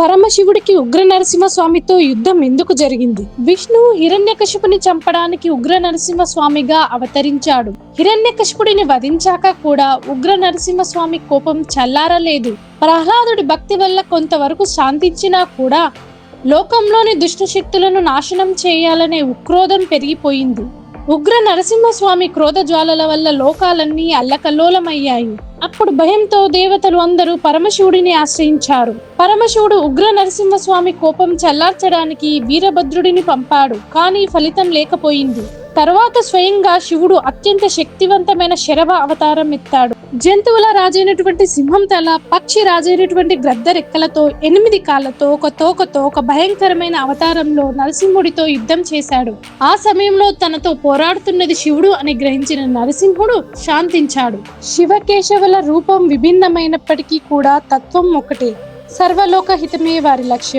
పరమశివుడికి ఉగ్ర నరసింహస్వామితో యుద్ధం ఎందుకు జరిగింది? విష్ణువు హిరణ్యకశిపుని చంపడానికి ఉగ్ర నరసింహస్వామిగా అవతరించాడు. హిరణ్యకశిపుడిని వధించాక కూడా ఉగ్ర నరసింహస్వామి కోపం చల్లారలేదు. ప్రహ్లాదుడి భక్తి వల్ల కొంతవరకు శాంతించినా కూడా లోకంలోని దుష్ట శక్తులను నాశనం చేయాలనే ఉక్రోధం పెరిగిపోయింది. ఉగ్ర నరసింహస్వామి క్రోధ జ్వాలల వల్ల లోకాలన్నీ అల్లకల్లోలమయ్యాయి. అప్పుడు భయంతో దేవతలు అందరూ పరమశివుడిని ఆశ్రయించారు. పరమశివుడు ఉగ్ర నరసింహస్వామి కోపం చల్లార్చడానికి వీరభద్రుడిని పంపాడు కానీ ఫలితం లేకపోయింది. తర్వాత స్వయంగా శివుడు అత్యంత శక్తివంతమైన శరభ అవతారం ఎత్తాడు. జంతువుల రాజైనటువంటి సింహం తల పక్షి రాజైనటువంటి గ్రద్ద రెక్కలతో ఎనిమిది కాళ్ళతో ఒక తోకతో ఒక భయంకరమైన అవతారంలో నరసింహుడితో యుద్ధం చేశాడు. ఆ సమయంలో తనతో పోరాడుతున్నది శివుడు అని గ్రహించిన నరసింహుడు శాంతించాడు. శివకేశవుల రూపం విభిన్నమైనప్పటికీ కూడా తత్వం ఒకటే. సర్వలోక హితమే వారి లక్ష్యం.